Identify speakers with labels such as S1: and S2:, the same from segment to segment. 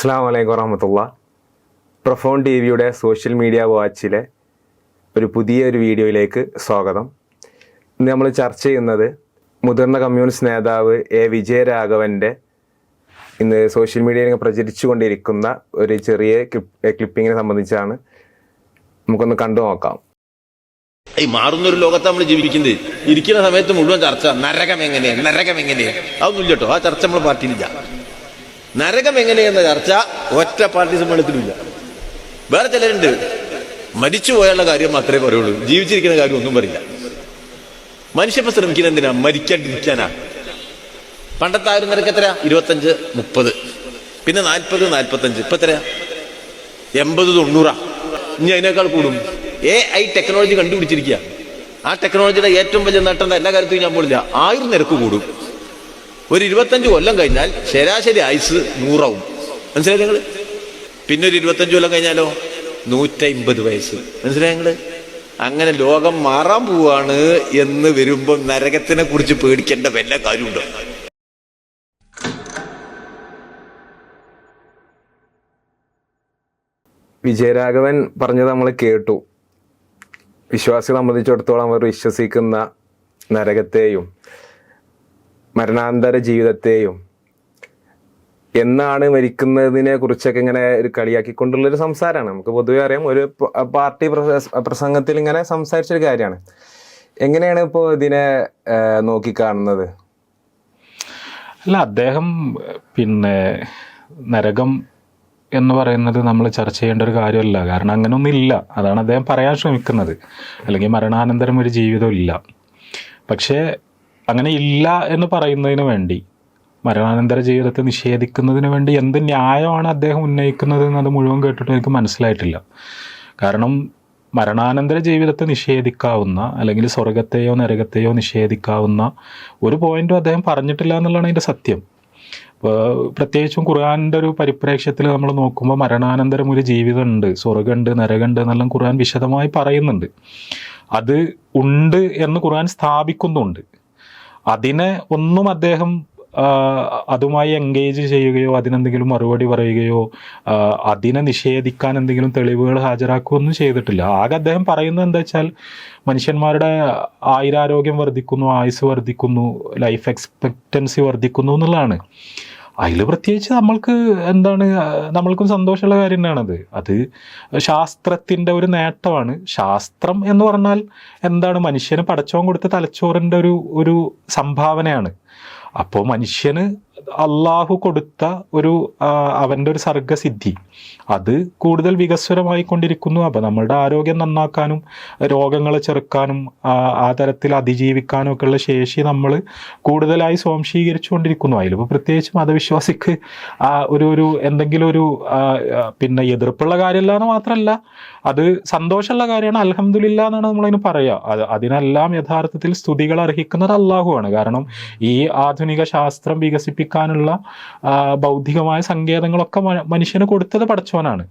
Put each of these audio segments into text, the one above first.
S1: അസ്സാം വലൈക്കും വറഹമത്തുള്ള. പ്രൊഫോൺ ടി വിയുടെ സോഷ്യൽ മീഡിയ വാച്ചിലെ ഒരു പുതിയ ഒരു വീഡിയോയിലേക്ക് സ്വാഗതം. ഇന്ന് നമ്മൾ ചർച്ച ചെയ്യുന്നത് മുതിർന്ന കമ്മ്യൂണിസ്റ്റ് നേതാവ് എ വിജയരാഘവന്റെ ഇന്ന് സോഷ്യൽ മീഡിയയിൽ പ്രചരിച്ചുകൊണ്ടിരിക്കുന്ന ഒരു ചെറിയ ക്ലിപ്പ് ക്ലിപ്പിങ്ങിനെ സംബന്ധിച്ചാണ് നമുക്കൊന്ന് കണ്ടു നോക്കാം.
S2: ഈ മാറുന്ന ഒരു ലോകത്ത് നമ്മൾ ജീവിക്കുന്നത് ഇരിക്കുന്ന സമയത്ത് മുഴുവൻ ചർച്ച നരകം എങ്ങനെയാണ് നരകം എങ്ങനെയാണ് അതൊന്നും ഇല്ലട്ടോ ആ ചർച്ച നമ്മൾ പാർട്ടിയിലില്ല. നരകം എങ്ങനെയെന്ന ചർച്ച ഒറ്റ പാർട്ടി സമ്മേളനത്തിലുമില്ല. വേറെ ചിലരുണ്ട്. മരിച്ചു പോയുള്ള കാര്യം മാത്രമേ പറയുള്ളൂ. ജീവിച്ചിരിക്കുന്ന കാര്യം ഒന്നും പറയില്ല. മനുഷ്യപ്പം ശ്രമിക്കുന്ന എന്തിനാ? മരിക്കാണ്ടിരിക്കാനാ. പണ്ടത്തെ ആ ഒരു നിരക്ക് എത്രയാ? ഇരുപത്തഞ്ച് മുപ്പത്. പിന്നെ നാൽപ്പത് നാൽപ്പത്തഞ്ച്. ഇപ്പൊ എത്രയാ? എൺപത് തൊണ്ണൂറാ. ഇനി അതിനേക്കാൾ കൂടും. എ ഐ ടെക്നോളജി കണ്ടുപിടിച്ചിരിക്കുക. ആ ടെക്നോളജിയുടെ ഏറ്റവും വലിയ നേട്ടം എല്ലാ കാര്യത്തിലും ഞാൻ പോലില്ല ആയിരം നിരക്ക് കൂടും. ഒരു ഇരുപത്തഞ്ച് കൊല്ലം കഴിഞ്ഞാൽ ശരാശരി ആയുസ് നൂറാവും. മനസ്സിലായി നിങ്ങൾ? പിന്നെ ഒരു ഇരുപത്തഞ്ച് കൊല്ലം കഴിഞ്ഞാലോ? നൂറ്റമ്പത് വയസ്സ്. മനസ്സിലായി നിങ്ങൾ? അങ്ങനെ ലോകം മാറാൻ പോവാണ് എന്ന് വരുമ്പോൾ നരകത്തിനെ കുറിച്ച് പേടിക്കേണ്ട വല്ല കാര്യമുണ്ടോ?
S1: വിജയരാഘവൻ പറഞ്ഞത് നമ്മൾ കേട്ടു. വിശ്വാസികളെ സംബന്ധിച്ചിടത്തോളം അവർ വിശ്വസിക്കുന്ന നരകത്തെയും മരണാന്തര ജീവിതത്തെയും എന്നാണ് മരിക്കുന്നതിനെ കുറിച്ചൊക്കെ ഇങ്ങനെ ഒരു കളിയാക്കിക്കൊണ്ടുള്ള ഒരു സംസാരമാണ് നമുക്ക് പൊതുവെ അറിയാം ഒരു പാർട്ടി പ്രസംഗത്തിൽ ഇങ്ങനെ സംസാരിച്ചൊരു കാര്യമാണ്. എങ്ങനെയാണ് ഇപ്പോൾ ഇതിനെ നോക്കിക്കാണുന്നത്?
S3: അല്ല അദ്ദേഹം പിന്നെ നരകം എന്ന് പറയുന്നത് നമ്മൾ ചർച്ച ചെയ്യേണ്ട ഒരു കാര്യമല്ല. കാരണം അങ്ങനെയൊന്നും ഇല്ല അതാണ് അദ്ദേഹം പറയാൻ ശ്രമിക്കുന്നത്. അല്ലെങ്കിൽ മരണാനന്തരം ഒരു ജീവിതം ഇല്ല പക്ഷേ അങ്ങനെ ഇല്ല എന്ന് പറയുന്നതിന് വേണ്ടി മരണാനന്തര ജീവിതത്തെ നിഷേധിക്കുന്നതിന് വേണ്ടി എന്ത് ന്യായമാണ് അദ്ദേഹം ഉന്നയിക്കുന്നത് എന്നത് മുഴുവൻ കേട്ടിട്ട് എനിക്ക് മനസ്സിലായിട്ടില്ല. കാരണം മരണാനന്തര ജീവിതത്തെ നിഷേധിക്കാവുന്ന അല്ലെങ്കിൽ സ്വർഗത്തെയോ നരകത്തെയോ നിഷേധിക്കാവുന്ന ഒരു പോയിന്റും അദ്ദേഹം പറഞ്ഞിട്ടില്ല എന്നുള്ളതാണ് അതിന്റെ സത്യം. പ്രത്യേകിച്ചും ഖുർആാനിന്റെ ഒരു പരിപ്രേക്ഷ്യത്തിൽ നമ്മൾ നോക്കുമ്പോൾ മരണാനന്തരം ഒരു ജീവിതമുണ്ട് സ്വർഗമുണ്ട് നരകമുണ്ട് എന്നെല്ലാം ഖുർആൻ വിശദമായി പറയുന്നുണ്ട്. അത് ഉണ്ട് എന്ന് ഖുർആൻ സ്ഥാപിക്കുന്നുണ്ട്. അതിനെ ഒന്നും അദ്ദേഹം അതുമായി എൻഗേജ് ചെയ്യുകയോ അതിനെന്തെങ്കിലും മറുപടി പറയുകയോ അതിനെ നിഷേധിക്കാൻ എന്തെങ്കിലും തെളിവുകൾ ഹാജരാക്കുകയൊന്നും ചെയ്തിട്ടില്ല. ആകെ അദ്ദേഹം പറയുന്നത് എന്താ വെച്ചാൽ മനുഷ്യന്മാരുടെ ആയുരാരോഗ്യം വർദ്ധിക്കുന്നു ആയുസ് വർദ്ധിക്കുന്നു ലൈഫ് എക്സ്പെക്റ്റൻസി വർദ്ധിക്കുന്നു എന്നുള്ളതാണ്. അതിൽ പ്രത്യേകിച്ച് നമ്മൾക്ക് എന്താണ് നമ്മൾക്കും സന്തോഷമുള്ള കാര്യം തന്നെയാണത് അത് ശാസ്ത്രത്തിന്റെ ഒരു നേട്ടമാണ്. ശാസ്ത്രം എന്ന് പറഞ്ഞാൽ എന്താണ് മനുഷ്യന് പടച്ചോൻ കൊടുത്ത തലച്ചോറിന്റെ ഒരു ഒരു സംഭാവനയാണ്. അപ്പോൾ മനുഷ്യന് അള്ളാഹു കൊടുത്ത ഒരു അവന്റെ ഒരു സർഗസിദ്ധി. അത് കൂടുതൽ വികസ്വരമായിക്കൊണ്ടിരിക്കുന്നു. അപ്പോൾ നമ്മളുടെ ആരോഗ്യം നന്നാക്കാനും രോഗങ്ങളെ ചെറുക്കാനും ആ, തരത്തിൽ അതിജീവിക്കാനും ഒക്കെയുള്ള ശേഷി നമ്മൾ കൂടുതലായി സ്വാംശീകരിച്ചു കൊണ്ടിരിക്കുന്നു അതിലിപ്പോൾ പ്രത്യേകിച്ച് മതവിശ്വാസിക്ക് ഒരു ഒരു എന്തെങ്കിലും ഒരു പിന്നെ എതിർപ്പുള്ള കാര്യമല്ല എന്ന് മാത്രമല്ല അത് സന്തോഷമുള്ള കാര്യമാണ്. അലഹമില്ല എന്നാണ് നമ്മളതിന് പറയുക അത് അതിനെല്ലാം യഥാർത്ഥത്തിൽ സ്തുതികൾ അർഹിക്കുന്നത് അള്ളാഹുവാണ് കാരണം ഈ ആധുനിക ശാസ്ത്രം വികസിപ്പിക്കാനുള്ള ആ, ബൗദ്ധികമായ സങ്കേതങ്ങളൊക്കെ മനുഷ്യന് കൊടുത്തത് പടച്ചോനാണ്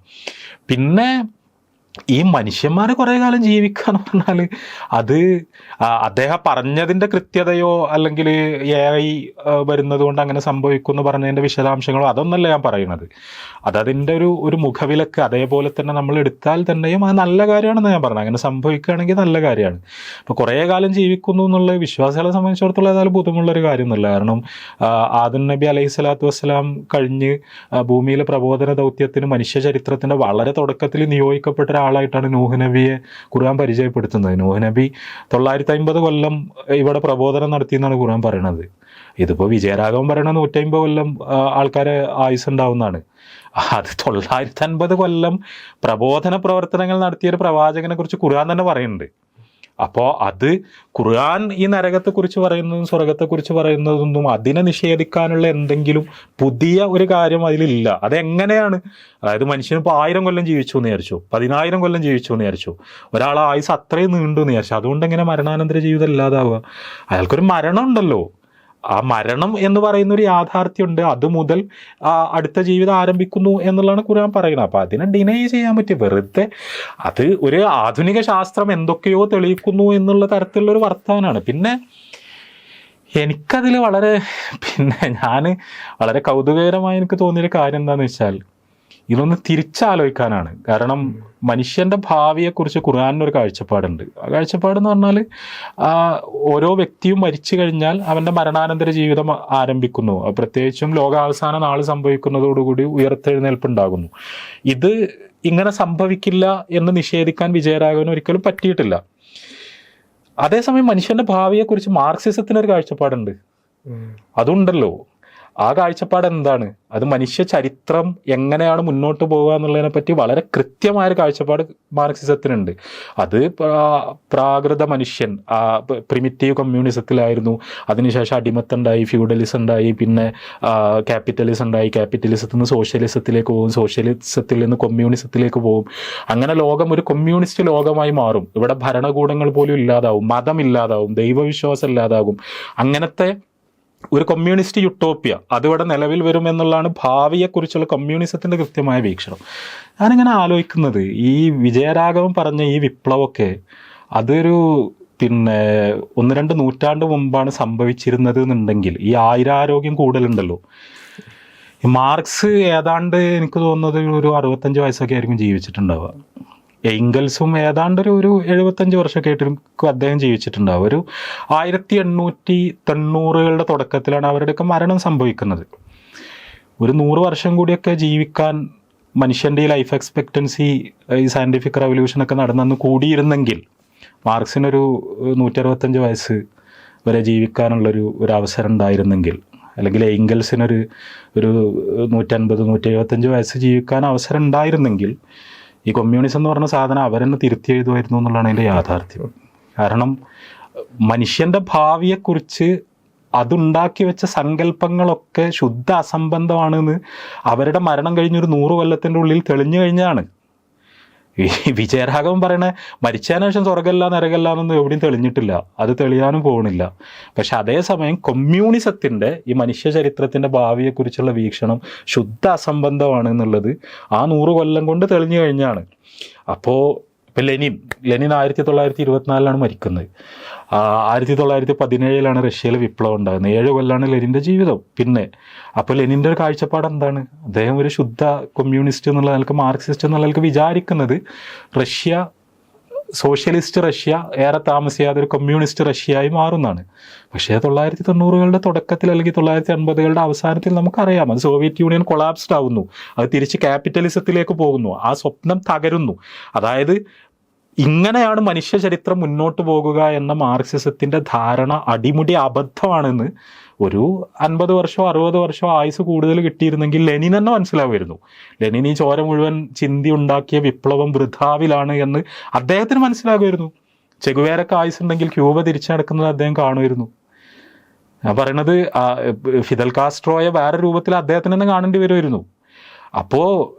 S3: പിന്നെ ഈ മനുഷ്യന്മാർ കുറേ കാലം ജീവിക്കുക എന്ന് പറഞ്ഞാൽ അത് അദ്ദേഹം പറഞ്ഞതിന്റെ കൃത്യതയോ അല്ലെങ്കിൽ എ ഐ വരുന്നത് കൊണ്ട് അങ്ങനെ സംഭവിക്കും എന്ന് പറഞ്ഞതിന്റെ വിശദാംശങ്ങളോ അതൊന്നല്ല ഞാൻ പറയുന്നത് അതതിന്റെ ഒരു ഒരു മുഖവിലക്ക് അതേപോലെ തന്നെ നമ്മൾ എടുത്താൽ തന്നെയും അത് നല്ല കാര്യമാണെന്ന് ഞാൻ പറഞ്ഞത്. അങ്ങനെ സംഭവിക്കുകയാണെങ്കിൽ നല്ല കാര്യമാണ്. അപ്പോൾ കുറേ കാലം ജീവിക്കുന്നു എന്നുള്ള വിശ്വാസികളെ സംബന്ധിച്ചിടത്തോളം ഏതായാലും ബുദ്ധിമുട്ടുള്ളൊരു കാര്യമൊന്നുമില്ല. കാരണം ആദിൻ ആദം നബി അലൈഹി സ്വലാത്തു വസ്സലാം കഴിഞ്ഞ് ഭൂമിയിലെ പ്രബോധന ദൗത്യത്തിന് മനുഷ്യ ചരിത്രത്തിന്റെ വളരെ തുടക്കത്തിൽ നിയോഗിക്കപ്പെട്ട ഒരാളായിട്ടാണ് നൂഹ് നബിയെ ഖുർആൻ പരിചയപ്പെടുത്തുന്നത്. നൂഹ് നബി തൊള്ളായിരത്തി അമ്പത് കൊല്ലം ഇവിടെ പ്രബോധനം നടത്തി എന്നാണ് ഖുർആൻ പറയണത്. ഇതിപ്പോൾ വിജയരാഘവൻ പറയണ നൂറ്റമ്പത് കൊല്ലം ആൾക്കാരെ ആയുസ് ഉണ്ടാവുന്നതാണ് അത് തൊള്ളായിരത്തി അൻപത് കൊല്ലം പ്രബോധന പ്രവർത്തനങ്ങൾ നടത്തിയ ഒരു പ്രവാചകനെ കുറിച്ച് ഖുർആൻ തന്നെ പറയുന്നുണ്ട്. അപ്പോൾ അത് ഖുർആൻ ഈ നരകത്തെക്കുറിച്ച് പറയുന്നതും സ്വർഗത്തെക്കുറിച്ച് പറയുന്നതൊന്നും അതിനെ നിഷേധിക്കാനുള്ള എന്തെങ്കിലും പുതിയ ഒരു കാര്യം അതിലില്ല. അതെങ്ങനെയാണ്? അതായത് മനുഷ്യന് ഇപ്പോൾ ആയിരം കൊല്ലം ജീവിച്ചു എന്ന് വിചാരിച്ചു. പതിനായിരം കൊല്ലം ജീവിച്ചു എന്ന് വിചാരിച്ചു. ഒരാൾ ആയുസ് അത്രയും നീണ്ടു എന്ന് വിചാരിച്ചു. അതുകൊണ്ട് എങ്ങനെ മരണാനന്തര ജീവിതം ഇല്ലാതാവുക? അയാൾക്കൊരു മരണം ഉണ്ടല്ലോ ആ മരണം എന്ന് പറയുന്ന ഒരു യാഥാർത്ഥ്യമുണ്ട്. അത് മുതൽ അടുത്ത ജീവിതം ആരംഭിക്കുന്നു എന്നുള്ളതാണ് ഖുർആൻ പറയുന്നത്. അപ്പോൾ അതിനെ ഡിനൈ ചെയ്യാൻ പറ്റിയ വെറുതെ അത് ഒരു ആധുനിക ശാസ്ത്രം എന്തൊക്കെയോ തെളിയിക്കുന്നു എന്നുള്ള തരത്തിലുള്ള ഒരു വർത്തമാനമാണ്. പിന്നെ എനിക്കതിൽ വളരെ പിന്നെ ഞാൻ വളരെ കൗതുകകരമായി എനിക്ക് തോന്നിയൊരു കാര്യം എന്താണെന്ന് വെച്ചാൽ ഇതൊന്ന് തിരിച്ചാലോചിക്കാനാണ് കാരണം മനുഷ്യന്റെ ഭാവിയെക്കുറിച്ച് ഖുർആാനിനൊരു കാഴ്ചപ്പാടുണ്ട്. ആ കാഴ്ചപ്പാട് എന്ന് പറഞ്ഞാൽ ആ, ഓരോ വ്യക്തിയും മരിച്ചു കഴിഞ്ഞാൽ അവന്റെ മരണാനന്തര ജീവിതം ആരംഭിക്കുന്നു. പ്രത്യേകിച്ചും ലോകാവസാന നാൾ സംഭവിക്കുന്നതോടുകൂടി ഉയർത്തെഴുന്നേൽപ്പ് ഉണ്ടാകുന്നു ഇത് ഇങ്ങനെ സംഭവിക്കില്ല എന്ന് നിഷേധിക്കാൻ വിജയരാഘവന് ഒരിക്കലും പറ്റിയിട്ടില്ല. അതേസമയം മനുഷ്യന്റെ ഭാവിയെക്കുറിച്ച് മാർക്സിസത്തിന് ഒരു കാഴ്ചപ്പാടുണ്ട് അതുണ്ടല്ലോ. ആ കാഴ്ചപ്പാട് എന്താണ്? അത് മനുഷ്യ ചരിത്രം എങ്ങനെയാണ് മുന്നോട്ട് പോകുക എന്നുള്ളതിനെ പറ്റി വളരെ കൃത്യമായൊരു കാഴ്ചപ്പാട് മാർക്സിസത്തിനുണ്ട്. അത് പ്രാകൃത മനുഷ്യൻ പ്രിമിറ്റീവ് കമ്മ്യൂണിസത്തിലായിരുന്നു അതിനുശേഷം അടിമത്തം ഉണ്ടായി ഫ്യൂഡലിസം ഉണ്ടായി പിന്നെ ക്യാപിറ്റലിസം ഉണ്ടായി ക്യാപിറ്റലിസത്തിൽ നിന്ന് സോഷ്യലിസത്തിലേക്ക് പോകും. സോഷ്യലിസത്തിൽ നിന്ന് കമ്മ്യൂണിസത്തിലേക്ക് പോകും. അങ്ങനെ ലോകം ഒരു കമ്മ്യൂണിസ്റ്റ് ലോകമായി മാറും. ഇവിടെ ഭരണകൂടങ്ങൾ പോലും ഇല്ലാതാവും. മതം ഇല്ലാതാവും ദൈവവിശ്വാസം ഇല്ലാതാകും. അങ്ങനത്തെ ഒരു കമ്മ്യൂണിസ്റ്റ് യുട്ടോപ്യ അതിവിടെ നിലവിൽ വരും എന്നുള്ളതാണ് ഭാവിയെക്കുറിച്ചുള്ള കമ്മ്യൂണിസത്തിന്റെ കൃത്യമായ വീക്ഷണം. ഞാനിങ്ങനെ ആലോചിക്കുന്നത് ഈ വിജയരാഘവൻ പറഞ്ഞ ഈ വിപ്ലവമൊക്കെ അതൊരു പിന്നെ ഒന്ന് രണ്ട് നൂറ്റാണ്ട് മുമ്പാണ് സംഭവിച്ചിരുന്നത് എന്നുണ്ടെങ്കിൽ ഈ ആയിരാരോഗ്യം കൂടുതലുണ്ടല്ലോ. മാർക്സ് ഏതാണ്ട് എനിക്ക് തോന്നുന്നത് ഒരു അറുപത്തഞ്ച് വയസ്സൊക്കെ ആയിരിക്കും ജീവിച്ചിട്ടുണ്ടാവുക. എംഗൽസും ഏതാണ്ട് ഒരു ഒരു എഴുപത്തഞ്ച് വർഷമൊക്കെ അദ്ദേഹം ജീവിച്ചിട്ടുണ്ടാവും ഒരു ആയിരത്തി എണ്ണൂറ്റി തൊണ്ണൂറുകളുടെ തുടക്കത്തിലാണ് അവരുടെയൊക്കെ മരണം സംഭവിക്കുന്നത്. ഒരു നൂറ് വർഷം കൂടിയൊക്കെ ജീവിക്കാൻ മനുഷ്യന്റെ ഈ ലൈഫ് എക്സ്പെക്റ്റൻസി ഈ സയന്റിഫിക് റവല്യൂഷനൊക്കെ നടന്നു കൂടിയിരുന്നെങ്കിൽ മാർക്സിനൊരു നൂറ്റി അറുപത്തഞ്ച് വയസ്സ് വരെ ജീവിക്കാനുള്ളൊരു ഒരു അവസരം ഉണ്ടായിരുന്നെങ്കിൽ അല്ലെങ്കിൽ എംഗൽസിനൊരു ഒരു നൂറ്റൻപത് നൂറ്റി എഴുപത്തഞ്ച് വയസ്സ് ജീവിക്കാൻ അവസരം ഉണ്ടായിരുന്നെങ്കിൽ ഈ കമ്മ്യൂണിസം എന്ന് പറഞ്ഞ സാധനം അവരെന്നെ തിരുത്തി എഴുതുമായിരുന്നു എന്നുള്ളതാണ് അതിന്റെ യാഥാർത്ഥ്യം. കാരണം മനുഷ്യന്റെ ഭാവിയെക്കുറിച്ച് അതുണ്ടാക്കി വെച്ച സങ്കല്പങ്ങളൊക്കെ ശുദ്ധ അസംബന്ധമാണെന്ന് അവരുടെ മരണം കഴിഞ്ഞൊരു നൂറ് കൊല്ലത്തിന്റെ ഉള്ളിൽ തെളിഞ്ഞു കഴിഞ്ഞാണ് ഈ വിജയരാഘവൻ പറയണ മരിച്ചതിന് ശേഷം സ്വർഗമല്ല നരകല്ല എന്നൊന്നും എവിടെയും തെളിഞ്ഞിട്ടില്ല. അത് തെളിയാനും പോകുന്നില്ല പക്ഷെ അതേസമയം കമ്മ്യൂണിസത്തിന്റെ ഈ മനുഷ്യ ചരിത്രത്തിന്റെ ഭാവിയെക്കുറിച്ചുള്ള വീക്ഷണം ശുദ്ധ അസംബന്ധമാണ് എന്നുള്ളത് ആ നൂറ് കൊല്ലം കൊണ്ട് തെളിഞ്ഞു കഴിഞ്ഞാണ്. അപ്പോൾ ഇപ്പം ലെനിൻ ലെനിൻ ആയിരത്തി തൊള്ളായിരത്തി ഇരുപത്തിനാലിലാണ് മരിക്കുന്നത്. ആയിരത്തി തൊള്ളായിരത്തി പതിനേഴിലാണ് റഷ്യയിൽ വിപ്ലവം ഉണ്ടാകുന്നത് ഏഴ് കൊല്ലാണ് ലെനിന്റെ ജീവിതം. പിന്നെ അപ്പോൾ ലെനിന്റെ ഒരു കാഴ്ചപ്പാട് എന്താണ്? അദ്ദേഹം ഒരു ശുദ്ധ കമ്മ്യൂണിസ്റ്റ് എന്നുള്ള നിലയ്ക്ക് മാർക്സിസ്റ്റ് എന്നുള്ള നിലയ്ക്ക് വിചാരിക്കുന്നത് റഷ്യ സോഷ്യലിസ്റ്റ് റഷ്യ ഏറെ താമസിയാതെ ഒരു കമ്മ്യൂണിസ്റ്റ് റഷ്യയായി മാറുന്നതാണ്. പക്ഷേ തൊള്ളായിരത്തി തൊണ്ണൂറുകളുടെ തുടക്കത്തിൽ അല്ലെങ്കിൽ തൊള്ളായിരത്തി അൻപതുകളുടെ അവസാനത്തിൽ നമുക്കറിയാം. അത് സോവിയറ്റ് യൂണിയൻ കൊളാപ്സ്ഡ് ആവുന്നു. അത് തിരിച്ച് ക്യാപിറ്റലിസത്തിലേക്ക് പോകുന്നു. ആ സ്വപ്നം തകരുന്നു. അതായത് ഇങ്ങനെയാണ് മനുഷ്യ ചരിത്രം മുന്നോട്ട് പോകുക എന്ന മാർക്സിസത്തിന്റെ ധാരണ അടിമുടി അബദ്ധമാണെന്ന് ഒരു അൻപത് വർഷമോ അറുപത് വർഷമോ ആയുസ് കൂടുതൽ കിട്ടിയിരുന്നെങ്കിൽ ലെനിൻ തന്നെ മനസ്സിലാവുമായിരുന്നു. ലെനിൻ ഈ ചോര മുഴുവൻ ചിന്തി ഉണ്ടാക്കിയ വിപ്ലവം വൃഥാവിലാണ് എന്ന് അദ്ദേഹത്തിന് മനസ്സിലാകുമായിരുന്നു. ചെകുവേരൊക്കെ ആയുസ് ഉണ്ടെങ്കിൽ ക്യൂബ തിരിച്ചു നടക്കുന്നത് അദ്ദേഹം കാണുമായിരുന്നു. ഞാൻ പറയണത് ഫിദൽ കാസ്ട്രോയെ വേറെ രൂപത്തിൽ അദ്ദേഹത്തിന് തന്നെ കാണേണ്ടി വരുമായിരുന്നു. അപ്പോൾ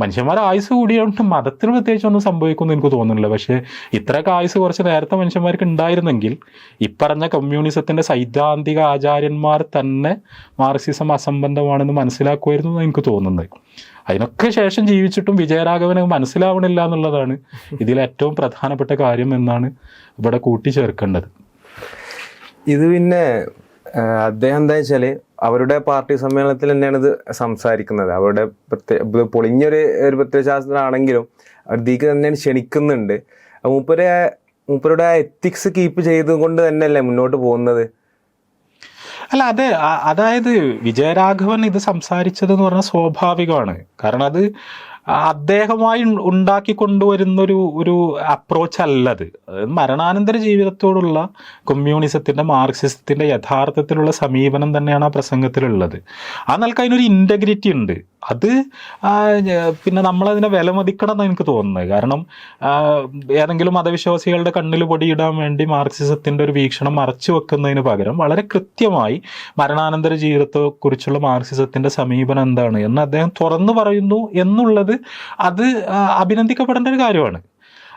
S3: മനുഷ്യന്മാർ ആയുസ് കൂടിയോണ്ട് മതത്തിന് പ്രത്യേകിച്ച് ഒന്നും സംഭവിക്കുമെന്ന് എനിക്ക് തോന്നുന്നില്ല. പക്ഷേ ഇത്രയൊക്കെ ആയുസ് കുറച്ച് നേരത്തെ മനുഷ്യന്മാർക്ക് ഉണ്ടായിരുന്നെങ്കിൽ ഇപ്പറഞ്ഞ കമ്മ്യൂണിസത്തിന്റെ സൈദ്ധാന്തിക ആചാര്യന്മാർ തന്നെ മാർക്സിസം അസംബന്ധമാണെന്ന് മനസ്സിലാക്കുമായിരുന്നു എന്ന് എനിക്ക് തോന്നുന്നത്. അതിനൊക്കെ ശേഷം ജീവിച്ചിട്ടും വിജയരാഘവന് മനസ്സിലാവണില്ല എന്നുള്ളതാണ് ഇതിൽ ഏറ്റവും പ്രധാനപ്പെട്ട കാര്യം എന്നാണ് ഇവിടെ കൂട്ടിച്ചേർക്കേണ്ടത്.
S1: ഇത് പിന്നെ അദ്ദേഹം എന്താ വെച്ചാൽ അവരുടെ പാർട്ടി സമ്മേളനത്തിൽ തന്നെയാണ് ഇത് സംസാരിക്കുന്നത്. അവരുടെ പ്രത്യേക പൊളിഞ്ഞൊരു ഒരു പ്രത്യയശാസ്ത്രമാണെങ്കിലും അവർ ദീക്ക് തന്നെയാണ് ക്ഷണിക്കുന്നുണ്ട്. മൂപ്പരെ മൂപ്പരുടെ ആ എത്തിക്സ് കീപ്പ് ചെയ്തുകൊണ്ട് തന്നെയല്ലേ മുന്നോട്ട് പോകുന്നത്?
S3: അല്ല അതെ അതായത് വിജയരാഘവൻ ഇത് സംസാരിച്ചത് എന്ന് പറഞ്ഞാൽ സ്വാഭാവികമാണ്. കാരണം അത് അദ്ദേഹമായി ഉണ്ടാക്കി കൊണ്ടുവരുന്ന ഒരു അപ്രോച്ച് അല്ലത്. മരണാനന്തര ജീവിതത്തോടുള്ള കമ്മ്യൂണിസത്തിന്റെ മാർക്സിസത്തിന്റെ യഥാർത്ഥത്തിലുള്ള സമീപനം തന്നെയാണ് ആ പ്രസംഗത്തിലുള്ളത്. ആ നിലയ്ക്ക് അതിനൊരു ഇന്റഗ്രിറ്റി ഉണ്ട്. അത് പിന്നെ നമ്മളതിനെ വിലമതിക്കണം എന്ന് എനിക്ക് തോന്നുന്നത്. കാരണം ഏതെങ്കിലും മതവിശ്വാസികളുടെ കണ്ണിൽ പൊടിയിടാൻ വേണ്ടി മാർക്സിസത്തിന്റെ ഒരു വീക്ഷണം മറച്ചു വെക്കുന്നതിന് പകരം വളരെ കൃത്യമായി മരണാനന്തര ജീവിതത്തെക്കുറിച്ചുള്ള മാർക്സിസത്തിന്റെ സമീപനം എന്താണ് എന്ന് അദ്ദേഹം തുറന്നു പറയുന്നു എന്നുള്ളത് അത് അഭിനന്ദിക്കപ്പെടേണ്ട ഒരു കാര്യമാണ്.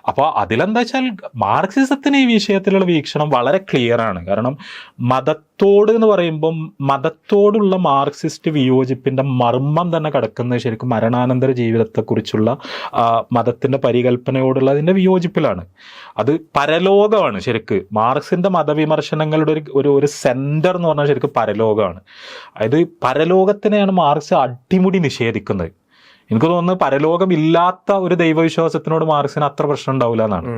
S3: അപ്പോൾ അതിലെന്താ വെച്ചാൽ മാർക്സിസത്തിന് ഈ വിഷയത്തിലുള്ള വീക്ഷണം വളരെ ക്ലിയർ ആണ് കാരണം മതത്തോട് എന്ന് പറയുമ്പം മതത്തോടുള്ള മാർക്സിസ്റ്റ് വിയോജിപ്പിന്റെ മർമ്മം തന്നെ കിടക്കുന്നത് ശരിക്കും മരണാനന്തര ജീവിതത്തെക്കുറിച്ചുള്ള മതത്തിന്റെ പരികല്പനയോടുള്ള അതിന്റെ വിയോജിപ്പിലാണ്. അത് പരലോകമാണ് ശരിക്ക്. മാർക്സിന്റെ മതവിമർശനങ്ങളുടെ ഒരു ഒരു ഒരു സെന്റർ എന്ന് പറഞ്ഞാൽ ശരിക്കും പരലോകമാണ്. അതായത് പരലോകത്തിനെയാണ് മാർക്സ് അടിമുടി നിഷേധിക്കുന്നത്. എനിക്ക് തോന്നുന്നു പരലോകമില്ലാത്ത ഒരു ദൈവവിശ്വാസത്തിനോട് മാർക്സിന് അത്ര പ്രശ്നം ഉണ്ടാവില്ല എന്നാണ്.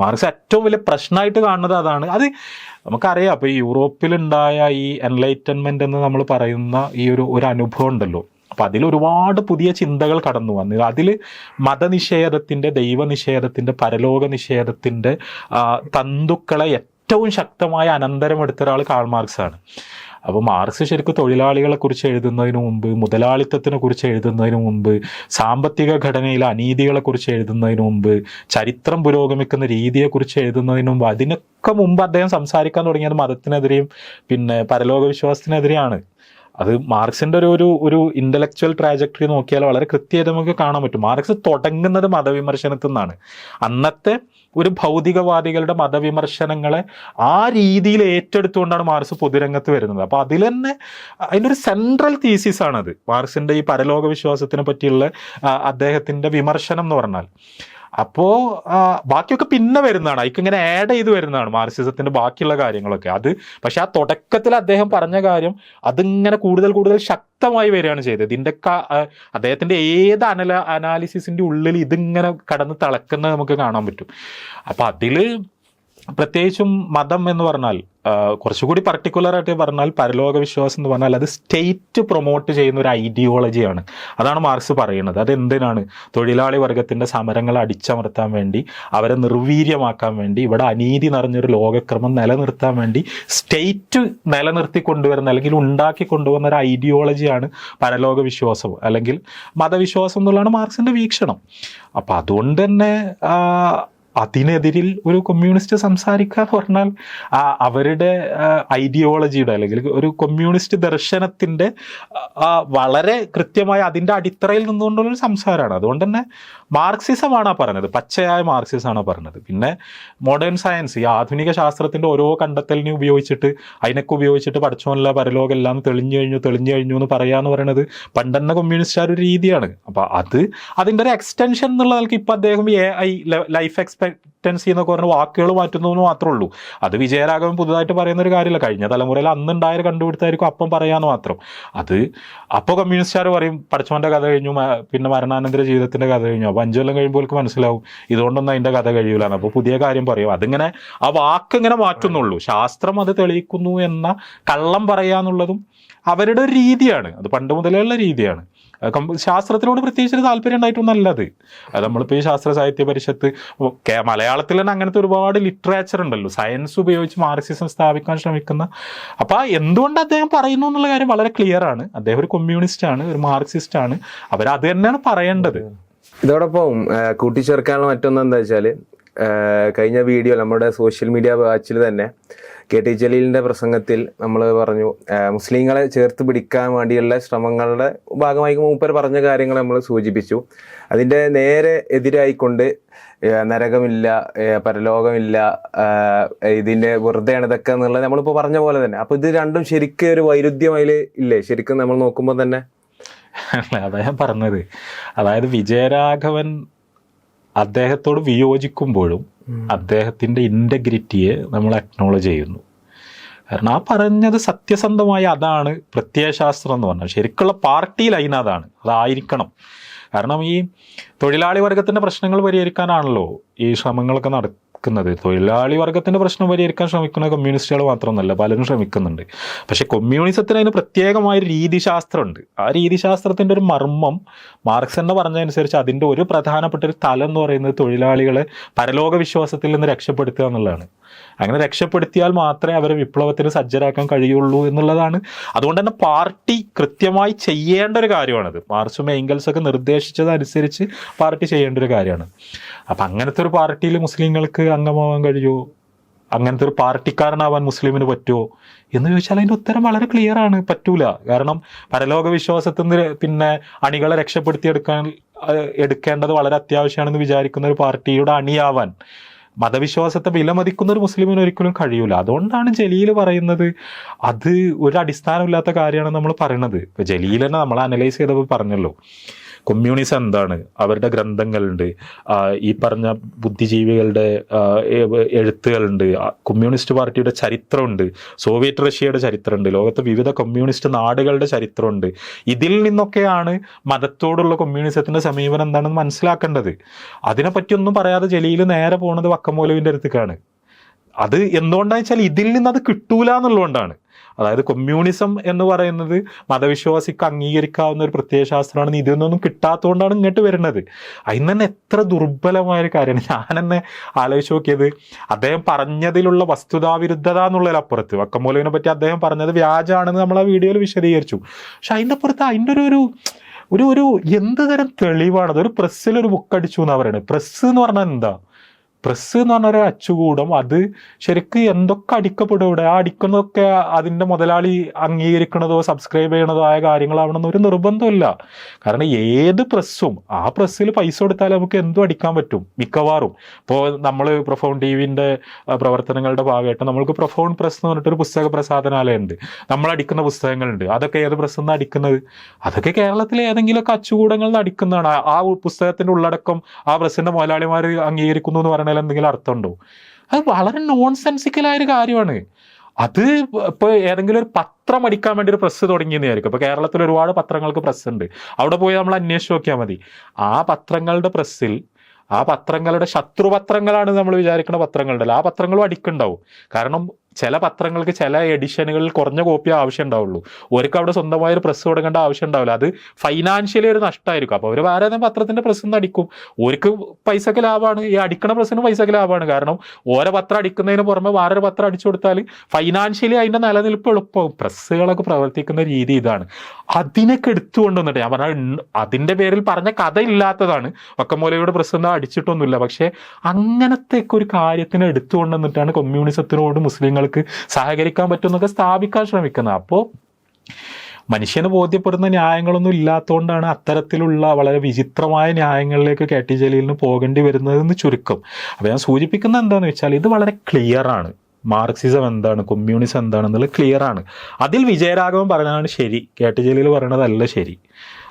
S3: മാർക്സ് ഏറ്റവും വലിയ പ്രശ്നമായിട്ട് കാണുന്നത് അതാണ്. അത് നമുക്കറിയാം. അപ്പോൾ ഈ യൂറോപ്പിലുണ്ടായ ഈ എൻലൈറ്റൻമെന്റ് എന്ന് നമ്മൾ പറയുന്ന ഈ ഒരു ഒരു അനുഭവം ഉണ്ടല്ലോ. അപ്പം അതിൽ ഒരുപാട് പുതിയ ചിന്തകൾ കടന്നു വന്നു. അതിൽ മതനിഷേധത്തിന്റെ ദൈവനിഷേധത്തിന്റെ പരലോക നിഷേധത്തിന്റെ തന്തുക്കളെ ഏറ്റവും ശക്തമായ അനന്തരം എടുത്ത ഒരാൾ കാൾ മാർക്സ് ആണ് അപ്പോൾ മാർക്സ് ശരിക്കും തൊഴിലാളികളെ കുറിച്ച് എഴുതുന്നതിന് മുമ്പ് മുതലാളിത്തത്തിനെ കുറിച്ച് എഴുതുന്നതിന് മുമ്പ് സാമ്പത്തിക ഘടനയിലെ അനീതികളെ കുറിച്ച് എഴുതുന്നതിന് മുമ്പ് ചരിത്രം പുരോഗമിക്കുന്ന രീതിയെക്കുറിച്ച് എഴുതുന്നതിന് മുമ്പ് അതിനൊക്കെ മുമ്പ് അദ്ദേഹം സംസാരിക്കാൻ തുടങ്ങിയത് മതത്തിനെതിരെയും പിന്നെ പരലോക വിശ്വാസത്തിനെതിരെയാണ് അത് മാർക്സിന്റെ ഒരു ഒരു ഒരു ഇന്റലക്ച്വൽ ട്രാജക്ടറി നോക്കിയാൽ വളരെ കൃത്യമായിട്ട് നമുക്ക് കാണാൻ പറ്റും. മാർക്സ് തുടങ്ങുന്നത് മതവിമർശനത്തിൽ നിന്നാണ്. അന്നത്തെ ഒരു ഭൗതികവാദികളുടെ മതവിമർശനങ്ങളെ ആ രീതിയിൽ ഏറ്റെടുത്തുകൊണ്ടാണ് മാർസ് പൊതുരംഗത്ത് വരുന്നത്. അപ്പോൾ അതിൽ തന്നെ അതിന്റെ ഒരു സെൻട്രൽ തീസിസ് ആണത്. മാർസിന്റെ ഈ പരലോക വിശ്വാസത്തിനെ പറ്റിയുള്ള അദ്ദേഹത്തിന്റെ വിമർശനം എന്ന് പറഞ്ഞാൽ. അപ്പോൾ ബാക്കിയൊക്കെ പിന്നെ വരുന്നതാണ്. അതിക്ക് ഇങ്ങനെ ആഡ് ചെയ്ത് വരുന്നതാണ് മാർസിസത്തിന്റെ ബാക്കിയുള്ള കാര്യങ്ങളൊക്കെ. അത് പക്ഷെ ആ തുടക്കത്തിൽ അദ്ദേഹം പറഞ്ഞ കാര്യം അതിങ്ങനെ കൂടുതൽ കൂടുതൽ ശക്തമായി വരികയാണ് ചെയ്തത്. ഇതിന്റെ അദ്ദേഹത്തിന്റെ ഏത് അനല അനാലിസിസിന്റെ ഉള്ളിൽ ഇതിങ്ങനെ കടന്ന് തിളക്കുന്നത് നമുക്ക് കാണാൻ പറ്റും. അപ്പൊ അതിൽ പ്രത്യേകിച്ചും മതം എന്ന് പറഞ്ഞാൽ കുറച്ചുകൂടി പർട്ടിക്കുലർ ആയിട്ട് പറഞ്ഞാൽ പരലോക വിശ്വാസം എന്ന് പറഞ്ഞാൽ അത് സ്റ്റേറ്റ് പ്രൊമോട്ട് ചെയ്യുന്ന ഒരു ഐഡിയോളജിയാണ് അതാണ് മാർക്സ് പറയുന്നത്. അത് എന്തിനാണ് തൊഴിലാളി വർഗത്തിന്റെ സമരങ്ങൾ അടിച്ചമർത്താൻ വേണ്ടി അവരെ നിർവീര്യമാക്കാൻ വേണ്ടി ഇവിടെ അനീതി നിറഞ്ഞൊരു ലോകക്രമം നിലനിർത്താൻ വേണ്ടി സ്റ്റേറ്റ് നിലനിർത്തി കൊണ്ടുവരുന്ന അല്ലെങ്കിൽ ഉണ്ടാക്കി കൊണ്ടുവന്ന ഒരു ഐഡിയോളജിയാണ് പരലോക വിശ്വാസം അല്ലെങ്കിൽ മതവിശ്വാസം എന്നുള്ളതാണ് മാർക്സിന്റെ വീക്ഷണം. അപ്പം അതുകൊണ്ട് തന്നെ അതിനെതിരിൽ ഒരു കമ്മ്യൂണിസ്റ്റ് സംസാരിക്കുക എന്ന് പറഞ്ഞാൽ ആ അവരുടെ ഐഡിയോളജിയുടെ അല്ലെങ്കിൽ ഒരു കമ്മ്യൂണിസ്റ്റ് ദർശനത്തിന്റെ വളരെ കൃത്യമായ അതിന്റെ അടിത്തറയിൽ നിന്നുകൊണ്ടുള്ള ഒരു സംസാരമാണ്. അതുകൊണ്ട് തന്നെ മാർക്സിസമാണ് ആ പറഞ്ഞത്. പച്ചയായ മാർക്സിസമാണ് പറഞ്ഞത്. പിന്നെ മോഡേൺ സയൻസ് ഈ ആധുനിക ശാസ്ത്രത്തിന്റെ ഓരോ കണ്ടെത്തലിനെ ഉപയോഗിച്ചിട്ട് അതിനൊക്കെ ഉപയോഗിച്ചിട്ട് പഠിച്ചോല്ല പരലോകമെല്ലാം തെളിഞ്ഞു കഴിഞ്ഞു തെളിഞ്ഞു കഴിഞ്ഞു എന്ന് പറയാന്ന് പറയുന്നത് പണ്ടെന്ന കമ്മ്യൂണിസ്റ്റുകാർ ഒരു രീതിയാണ്. അപ്പോൾ അത് അതിന്റെ ഒരു എക്സ്റ്റൻഷൻ എന്നുള്ള നിലയ്ക്ക് അദ്ദേഹം എ ഐ ലൈഫ് എക്സ്പെക്ടൻസി എന്നൊക്കെ പറഞ്ഞ വാക്കുകൾ മാറ്റുന്നു എന്ന് മാത്രമേ ഉള്ളൂ. അത് വിജയരാഘവൻ പുതുതായിട്ട് പറയുന്ന ഒരു കാര്യമില്ല. കഴിഞ്ഞ തലമുറയിൽ അന്നുണ്ടായ കണ്ടുപിടുത്തായിരിക്കും അപ്പം പറയാന്ന് മാത്രം. അത് അപ്പോൾ കമ്മ്യൂണിസ്റ്റുകാർ പറയും പഠിച്ചവന്റെ കഥ കഴിഞ്ഞു പിന്നെ മരണാനന്തര ജീവിതത്തിന്റെ കഥ കഴിഞ്ഞു. അപ്പോൾ അഞ്ചു കൊല്ലം കഴിയുമ്പോൾ മനസ്സിലാവും ഇതുകൊണ്ടൊന്നും അതിന്റെ കഥ കഴിയൂലാണ് അപ്പോൾ പുതിയ കാര്യം പറയും. അതിങ്ങനെ ആ വാക്ക് ഇങ്ങനെ മാറ്റുന്നുള്ളൂ. ശാസ്ത്രം അത് തെളിയിക്കുന്നു എന്ന കള്ളം പറയാന്നുള്ളതും അവരുടെ ഒരു രീതിയാണ്. അത് പണ്ട് മുതലേ ഉള്ള രീതിയാണ്. ശാസ്ത്രത്തിനോട് പ്രത്യേകിച്ച് ഒരു താല്പര്യം ഉണ്ടായിട്ടൊന്നല്ല അത്. നമ്മളിപ്പോൾ ഈ ശാസ്ത്ര സാഹിത്യ പരിഷത്ത് മലയാളത്തിൽ തന്നെ അങ്ങനത്തെ ഒരുപാട് ലിറ്ററേച്ചർ ഉണ്ടല്ലോ. സയൻസ് ഉപയോഗിച്ച് മാർക്സിസം സ്ഥാപിക്കാൻ ശ്രമിക്കുന്ന. അപ്പോൾ എന്തുകൊണ്ട് അദ്ദേഹം പറയുന്നു എന്നുള്ള കാര്യം വളരെ ക്ലിയർ ആണ്. അദ്ദേഹം ഒരു കമ്മ്യൂണിസ്റ്റ് ആണ് ഒരു മാർക്സിസ്റ്റ് ആണ്. അവർ അത് തന്നെയാണ് പറയേണ്ടത്.
S1: ഇതോടൊപ്പം കൂട്ടിച്ചേർക്കാനുള്ള മറ്റൊന്ന് എന്താ വെച്ചാൽ കഴിഞ്ഞ വീഡിയോ നമ്മുടെ സോഷ്യൽ മീഡിയ വാച്ചിൽ തന്നെ കെ ടി ജലീലിന്റെ പ്രസംഗത്തിൽ നമ്മൾ പറഞ്ഞു മുസ്ലിങ്ങളെ ചേർത്ത് പിടിക്കാൻ വേണ്ടിയുള്ള ശ്രമങ്ങളുടെ ഭാഗമായി മൂപ്പർ പറഞ്ഞ കാര്യങ്ങൾ നമ്മൾ സൂചിപ്പിച്ചു. അതിന്റെ നേരെ എതിരായിക്കൊണ്ട് നരകമില്ല പരലോകമില്ല ഇതിന്റെ വെറുതെയാണ് ഇതൊക്കെ എന്നുള്ളത് നമ്മളിപ്പോൾ പറഞ്ഞ പോലെ തന്നെ. അപ്പോൾ ഇത് രണ്ടും ശരിക്കും ഒരു വൈരുദ്ധ്യം അതിൽ ഇല്ലേ? ശരിക്കും നമ്മൾ നോക്കുമ്പോൾ തന്നെ.
S3: അതാ പറഞ്ഞത്. അതായത് വിജയരാഘവൻ അദ്ദേഹത്തോട് വിയോജിക്കുമ്പോഴും അദ്ദേഹത്തിന്റെ ഇന്റഗ്രിറ്റിയെ നമ്മൾ അക്നോളജ് ചെയ്യുന്നു. കാരണം ആ പറഞ്ഞത് സത്യസന്ധമായ അതാണ് പ്രത്യയശാസ്ത്രം എന്ന് പറഞ്ഞാൽ ശരിക്കുള്ള പാർട്ടി ലൈൻ അതാണ്. അതായിരിക്കണം. കാരണം ഈ തൊഴിലാളി വർഗത്തിന്റെ പ്രശ്നങ്ങൾ പരിഹരിക്കാനാണല്ലോ ഈ ശ്രമങ്ങളൊക്കെ നടക്കുന്നത്. തൊഴിലാളി വർഗത്തിന്റെ പ്രശ്നം പരിഹരിക്കാൻ ശ്രമിക്കുന്ന കമ്മ്യൂണിസ്റ്റുകൾ മാത്രമൊന്നുമല്ല പലരും ശ്രമിക്കുന്നുണ്ട്. പക്ഷേ കമ്മ്യൂണിസത്തിന് അതിന് പ്രത്യേകമായ രീതിശാസ്ത്രമുണ്ട്. ആ രീതിശാസ്ത്രത്തിന്റെ ഒരു മർമ്മം മാർക്സ് എന്ന് പറഞ്ഞതനുസരിച്ച് അതിന്റെ ഒരു പ്രധാനപ്പെട്ട ഒരു തലം എന്ന് പറയുന്നത് തൊഴിലാളികളെ പരലോക വിശ്വാസത്തിൽ നിന്ന് രക്ഷപ്പെടുത്തുക എന്നുള്ളതാണ്. അങ്ങനെ രക്ഷപ്പെടുത്തിയാൽ മാത്രമേ അവരെ വിപ്ലവത്തിന് സജ്ജരാക്കാൻ കഴിയുള്ളൂ എന്നുള്ളതാണ്. അതുകൊണ്ട് തന്നെ പാർട്ടി കൃത്യമായി ചെയ്യേണ്ട ഒരു കാര്യമാണത്. മാർസും എങ്കൽസ് ഒക്കെ നിർദ്ദേശിച്ചതനുസരിച്ച് പാർട്ടി ചെയ്യേണ്ട ഒരു കാര്യമാണ്. അപ്പം അങ്ങനത്തെ ഒരു പാർട്ടിയിൽ മുസ്ലിങ്ങൾക്ക് അംഗമാവാൻ കഴിയുമോ അങ്ങനത്തെ ഒരു പാർട്ടിക്കാരനാവാൻ മുസ്ലിമിന് പറ്റുമോ? എന്ന് ചോദിച്ചാൽ അതിന്റെ ഉത്തരം വളരെ ക്ലിയർ ആണ്. പറ്റൂല. കാരണം പരലോക വിശ്വാസത്തിൽ നിന്ന് പിന്നെ അണികളെ രക്ഷപ്പെടുത്തി എടുക്കാൻ എടുക്കേണ്ടത് വളരെ അത്യാവശ്യമാണെന്ന് വിചാരിക്കുന്ന ഒരു പാർട്ടിയുടെ അണിയാവാൻ. മതവിശ്വാസത്തെ വിലമതിക്കുന്ന ഒരു മുസ്ലിമിന് ഒരിക്കലും കഴിയൂല. അതുകൊണ്ടാണ് ജലീൽ പറയുന്നത്. അത് ഒരു അടിസ്ഥാനമില്ലാത്ത കാര്യമാണ് നമ്മൾ പറയുന്നത് ഇപ്പൊ ജലീൽ തന്നെ നമ്മൾ അനലൈസ് ചെയ്തപ്പോൾ പറഞ്ഞല്ലോ. കമ്മ്യൂണിസം എന്താണ്? അവരുടെ ഗ്രന്ഥങ്ങളുണ്ട്. ഈ പറഞ്ഞ ബുദ്ധിജീവികളുടെ എഴുത്തുകളുണ്ട്. കമ്മ്യൂണിസ്റ്റ് പാർട്ടിയുടെ ചരിത്രമുണ്ട്. സോവിയറ്റ് റഷ്യയുടെ ചരിത്രമുണ്ട്. ലോകത്തെ വിവിധ കമ്മ്യൂണിസ്റ്റ് നാടുകളുടെ ചരിത്രമുണ്ട്. ഇതിൽ നിന്നൊക്കെയാണ് മതത്തോടുള്ള കമ്മ്യൂണിസത്തിന്റെ സമീപനം എന്താണെന്ന് മനസ്സിലാക്കേണ്ടത്. അതിനെപ്പറ്റിയൊന്നും പറയാതെ ജലിയിൽ നേരെ പോണത് വക്കമൂലവിന്റെ അടുത്തേക്കാണ്. അത് എന്തുകൊണ്ടാണെന്ന് വെച്ചാൽ ഇതിൽ നിന്ന് അത് കിട്ടൂല എന്നുള്ളതുകൊണ്ടാണ്. അതായത് കമ്മ്യൂണിസം എന്ന് പറയുന്നത് മതവിശ്വാസിക്ക് അംഗീകരിക്കാവുന്ന ഒരു പ്രത്യയശാസ്ത്രമാണ് ഇതിൽ നിന്നൊന്നും കിട്ടാത്തതുകൊണ്ടാണ് ഇങ്ങോട്ട് വരുന്നത്. അതിന് തന്നെ എത്ര ദുർബലമായ ഒരു കാര്യമാണ്. ഞാൻ തന്നെ ആലോചിച്ച് നോക്കിയത് അദ്ദേഹം പറഞ്ഞതിലുള്ള വസ്തുതാവിരുദ്ധത എന്നുള്ളതിലപ്പുറത്ത്. വക്കമൂലവിനെ പറ്റി അദ്ദേഹം പറഞ്ഞത് വ്യാജാണെന്ന് നമ്മൾ ആ വീഡിയോയിൽ വിശദീകരിച്ചു. പക്ഷെ അതിന്റെ അപ്പുറത്ത് അതിന്റെ ഒരു ഒരു ഒരു ഒരു എന്ത് തരം തെളിവാണത് ഒരു പ്രസ്സിൽ ഒരു ബുക്ക് അടിച്ചു എന്നാണ് പറയുന്നത് പ്രസ് എന്ന് പറഞ്ഞാൽ എന്താ? പ്രസ് എന്ന് പറഞ്ഞ ഒരു അച്ചുകൂടം. അത് ശരിക്ക് എന്തൊക്കെ അടിക്കപ്പെടും ഇവിടെ? ആ അടിക്കുന്നതൊക്കെ അതിന്റെ മുതലാളി അംഗീകരിക്കുന്നതോ സബ്സ്ക്രൈബ് ചെയ്യണതോ ആയ കാര്യങ്ങളാവണമെന്ന് ഒരു നിർബന്ധമില്ല കാരണം ഏത് പ്രസ്സും ആ പ്രസ്സിൽ പൈസ കൊടുത്താൽ നമുക്ക് എന്തും അടിക്കാൻ പറ്റും മിക്കവാറും. ഇപ്പോൾ നമ്മൾ പ്രൊഫോൺ ടി വിന്റെ പ്രവർത്തനങ്ങളുടെ ഭാഗമായിട്ട് നമ്മൾക്ക് പ്രൊഫോൺ പ്രസ് എന്ന് പറഞ്ഞിട്ടൊരു പുസ്തക പ്രസാധനാലയമുണ്ട്. നമ്മൾ അടിക്കുന്ന പുസ്തകങ്ങളുണ്ട്. അതൊക്കെ ഏത് പ്രസ്സിൽ നിന്ന് അടിക്കുന്നത്? അതൊക്കെ കേരളത്തിലെ ഏതെങ്കിലുമൊക്കെ അച്ചുകൂടങ്ങളിൽ നിന്ന് അടിക്കുന്നതാണ്. ആ- പുസ്തകത്തിന്റെ ഉള്ളടക്കം ആ പ്രസിന്റെ മുതലാളിമാർ അംഗീകരിക്കുന്നു എന്ന് പറഞ്ഞാൽ എന്തെങ്കിലും അർത്ഥമുണ്ടോ? അത് വളരെ നോൺ സെൻസിക്കലായ ഒരു കാര്യമാണ്. അത് ഇപ്പൊ ഏതെങ്കിലും ഒരു പത്രം അടിക്കാൻ വേണ്ടി ഒരു പ്രസ് തുടങ്ങിയെന്ന് വിചാരിക്കും ഇപ്പൊ കേരളത്തിൽ ഒരുപാട് പത്രങ്ങൾക്ക് പ്രസ് ഉണ്ട്. അവിടെ പോയി നമ്മൾ അന്വേഷിച്ച് നോക്കിയാൽ മതി. ആ പത്രങ്ങളുടെ പ്രസ്സിൽ ആ പത്രങ്ങളുടെ ശത്രുപത്രങ്ങളാണ് നമ്മൾ വിചാരിക്കുന്ന പത്രങ്ങളുണ്ടല്ലോ. ആ പത്രങ്ങളും അടിക്കുണ്ടാവും കാരണം ചില പത്രങ്ങൾക്ക് ചില എഡിഷനുകളിൽ കുറഞ്ഞ കോപ്പി ആവശ്യം ഉണ്ടാവുള്ളൂ. ഓർക്ക് അവിടെ സ്വന്തമായ ഒരു പ്രസ് തുടങ്ങേണ്ട ആവശ്യം ഉണ്ടാവില്ല. അത് ഫൈനാൻഷ്യലി ഒരു നഷ്ടമായിരിക്കും അപ്പോൾ അവർ വേറെ ഏതെങ്കിലും പത്രത്തിന്റെ പ്രസ് നിന്ന് അടിക്കും. ഓർക്ക് പൈസക്ക് ലാഭമാണ്. ഈ അടിക്കണ പ്രസ്സിന് പൈസക്ക് ലാഭമാണ്. കാരണം ഓരോ പത്രം അടിക്കുന്നതിന് പുറമെ വേറൊരു പത്രം അടിച്ചു കൊടുത്താൽ ഫൈനാൻഷ്യലി അതിന്റെ നിലനിൽപ്പ് എളുപ്പമാകും പ്രസ്സുകളൊക്കെ പ്രവർത്തിക്കുന്ന രീതി ഇതാണ്. അതിനൊക്കെ എടുത്തുകൊണ്ടുവന്നിട്ട് ഞാൻ പറഞ്ഞ അതിന്റെ പേരിൽ പറഞ്ഞ കഥ ഇല്ലാത്തതാണ്. വക്കമൂലയുടെ പ്രസ് ഒന്നും അടിച്ചിട്ടൊന്നുമില്ല. പക്ഷെ അങ്ങനത്തെ ഒരു കാര്യത്തിന് എടുത്തുകൊണ്ടുവന്നിട്ടാണ് കമ്മ്യൂണിസത്തിനോട് മുസ്ലിങ്ങൾക്ക് സഹകരിക്കാൻ പറ്റുമെന്നൊക്കെ സ്ഥാപിക്കാൻ ശ്രമിക്കുന്നത്. അപ്പോൾ മനുഷ്യന് ബോധ്യപ്പെടുന്ന ന്യായങ്ങളൊന്നും ഇല്ലാത്തതുകൊണ്ടാണ് അത്തരത്തിലുള്ള വളരെ വിചിത്രമായ ന്യായങ്ങളിലേക്ക് കെ ടി ജലീലിന് പോകേണ്ടി വരുന്നതെന്ന് ചുരുക്കം. അപ്പോൾ ഞാൻ സൂചിപ്പിക്കുന്നത് എന്താണെന്ന് വെച്ചാൽ ഇത് വളരെ ക്ലിയറാണ് മാർക്സിസം എന്താണ് കമ്മ്യൂണിസം എന്താണെന്നുള്ളത് ക്ലിയറാണ് അതിൽ വിജയരാഘവൻ പറഞ്ഞതാണ് ശരി. കെ ടി ജലീൽ പറയണതല്ല ശരി.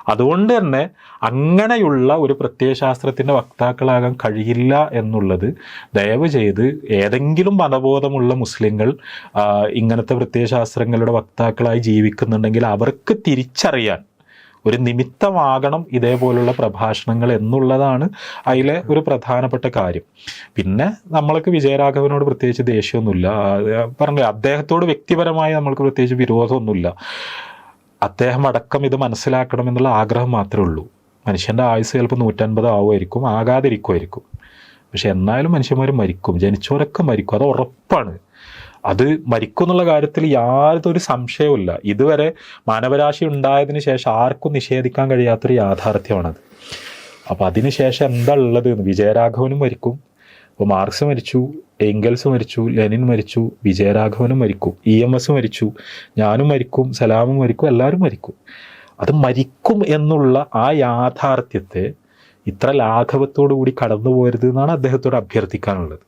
S3: അതുകൊണ്ട് തന്നെ അങ്ങനെയുള്ള ഒരു പ്രത്യയശാസ്ത്രത്തിന്റെ വക്താക്കളാകാൻ കഴിയില്ല എന്നുള്ളത് ദയവ് ചെയ്ത് ഏതെങ്കിലും മതബോധമുള്ള മുസ്ലിങ്ങൾ ഇങ്ങനത്തെ പ്രത്യയശാസ്ത്രങ്ങളുടെ വക്താക്കളായി ജീവിക്കുന്നുണ്ടെങ്കിൽ അവർക്ക് തിരിച്ചറിയാൻ ഒരു നിമിത്തമാകണം ഇതേപോലുള്ള പ്രഭാഷണങ്ങൾ എന്നുള്ളതാണ് അതിലെ ഒരു പ്രധാനപ്പെട്ട കാര്യം. പിന്നെ നമ്മൾക്ക് വിജയരാഘവനോട് പ്രത്യേകിച്ച് ദേഷ്യമൊന്നുമില്ല. പറഞ്ഞു അദ്ദേഹത്തോട് വ്യക്തിപരമായി നമ്മൾക്ക് പ്രത്യേകിച്ച് വിരോധമൊന്നുമില്ല. അദ്ദേഹം അടക്കം ഇത് മനസ്സിലാക്കണമെന്നുള്ള ആഗ്രഹം മാത്രമേ ഉള്ളൂ. മനുഷ്യന്റെ ആയുസ് ചിലപ്പോൾ നൂറ്റൻപത് ആവുമായിരിക്കും ആകാതിരിക്കുമായിരിക്കും. പക്ഷെ എന്നാലും മനുഷ്യന്മാർ മരിക്കും. ജനിച്ചവരൊക്കെ മരിക്കും. അത് ഉറപ്പാണ്. അത് മരിക്കും എന്നുള്ള കാര്യത്തിൽ യാതൊരു സംശയവുമില്ല ഇതുവരെ മാനവരാശി ഉണ്ടായതിന് ശേഷം ആർക്കും നിഷേധിക്കാൻ കഴിയാത്തൊരു യാഥാർത്ഥ്യമാണത്. അപ്പോൾ അതിനുശേഷം എന്താ ഉള്ളത് വിജയരാഘവനും മരിക്കും. അപ്പോൾ മാർക്സ് മരിച്ചു എംഗൽസ് മരിച്ചു ലെനിൻ മരിച്ചു വിജയരാഘവനും മരിക്കും ഇ എം എസ് മരിച്ചു ഞാനും മരിക്കും സലാമും മരിക്കും എല്ലാവരും മരിക്കും. അത് മരിക്കും എന്നുള്ള ആ യാഥാർത്ഥ്യത്തെ ഇത്ര ലാഘവത്തോടു കൂടി കടന്നു പോരുത് എന്നാണ് അദ്ദേഹത്തോട് അഭ്യർത്ഥിക്കാനുള്ളത്.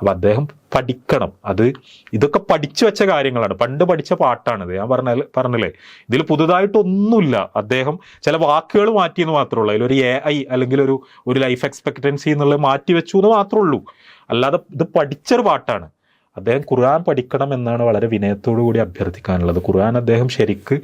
S3: അപ്പം അദ്ദേഹം പഠിക്കണം. അത് ഇതൊക്കെ പഠിച്ചു വെച്ച കാര്യങ്ങളാണ്. പണ്ട് പഠിച്ച പാട്ടാണിത് ഞാൻ പറഞ്ഞ പറഞ്ഞില്ലേ? ഇതിൽ പുതുതായിട്ടൊന്നുമില്ല. അദ്ദേഹം ചില വാക്കുകൾ മാറ്റിയെന്ന് മാത്രമേ ഉള്ളൂ. അതിലൊരു എ ഐ അല്ലെങ്കിൽ ഒരു ഒരു ലൈഫ് എക്സ്പെക്റ്റൻസി എന്നുള്ളത് മാറ്റി വെച്ചു എന്ന് മാത്രമേ ഉള്ളൂ. അല്ലാതെ ഇത് പഠിച്ചൊരു പാട്ടാണ്. അദ്ദേഹം ഖുർആൻ പഠിക്കണം എന്നാണ് വളരെ വിനയത്തോടു കൂടി അഭ്യർത്ഥിക്കാനുള്ളത്. ഖുർആൻ അദ്ദേഹം ശരിക്ക്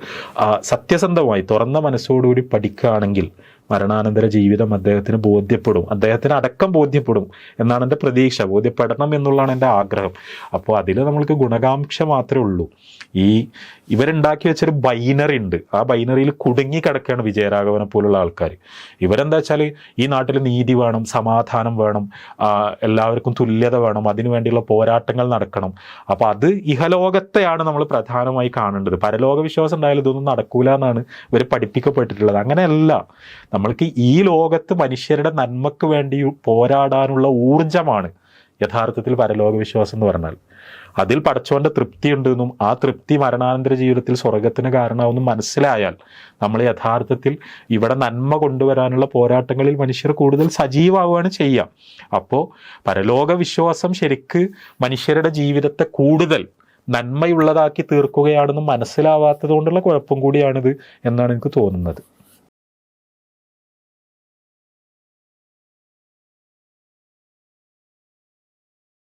S3: സത്യസന്ധമായി തുറന്ന മനസ്സോടുകൂടി പഠിക്കുകയാണെങ്കിൽ മരണാനന്തര ജീവിതം അദ്ദേഹത്തിന് ബോധ്യപ്പെടും. അദ്ദേഹത്തിന് അടക്കം ബോധ്യപ്പെടും എന്നാണ് എന്റെ പ്രതീക്ഷ. ബോധ്യപ്പെടണം എന്നുള്ളതാണ് എന്റെ ആഗ്രഹം. അപ്പോൾ അതിൽ നമ്മൾക്ക് ഗുണകാംക്ഷ മാത്രമേ ഉള്ളൂ. ഈ ഇവരുണ്ടാക്കി വെച്ചൊരു ബൈനറി ഉണ്ട്. ആ ബൈനറിയിൽ കുടുങ്ങി കിടക്കുകയാണ് വിജയരാഘവനെ പോലുള്ള ആൾക്കാർ. ഇവരെന്താ വെച്ചാൽ ഈ നാട്ടിൽ നീതി വേണം സമാധാനം വേണം എല്ലാവർക്കും തുല്യത വേണം അതിനു വേണ്ടിയുള്ള പോരാട്ടങ്ങൾ നടക്കണം. അപ്പോൾ അത് ഇഹലോകത്തെയാണ് നമ്മൾ പ്രധാനമായി കാണേണ്ടത്. പരലോക വിശ്വാസം ഉണ്ടായാലും ഇതൊന്നും നടക്കൂല എന്നാണ് ഇവർ പഠിപ്പിക്കപ്പെട്ടിട്ടുള്ളത്. അങ്ങനെയല്ല. നമ്മൾക്ക് ഈ ലോകത്ത് മനുഷ്യരുടെ നന്മക്ക് വേണ്ടി പോരാടാനുള്ള ഊർജമാണ് യഥാർത്ഥത്തിൽ പരലോക വിശ്വാസം എന്ന് പറഞ്ഞാൽ. അതിൽ പഠിച്ചവന്റെ തൃപ്തി ഉണ്ടെന്നും ആ തൃപ്തി മരണാനന്തര ജീവിതത്തിൽ സ്വർഗത്തിന് കാരണമാവുന്നു മനസ്സിലായാൽ നമ്മൾ യഥാർത്ഥത്തിൽ ഇവിടെ നന്മ കൊണ്ടുവരാനുള്ള പോരാട്ടങ്ങളിൽ മനുഷ്യർ കൂടുതൽ സജീവമാവുകയാണ് ചെയ്യുക. അപ്പോൾ പരലോക വിശ്വാസം ശരിക്ക് മനുഷ്യരുടെ ജീവിതത്തെ കൂടുതൽ നന്മയുള്ളതാക്കി തീർക്കുകയാണെന്നും മനസ്സിലാവാത്തത് കൊണ്ടുള്ള കുഴപ്പം കൂടിയാണിത് എന്നാണ് എനിക്ക് തോന്നുന്നത്.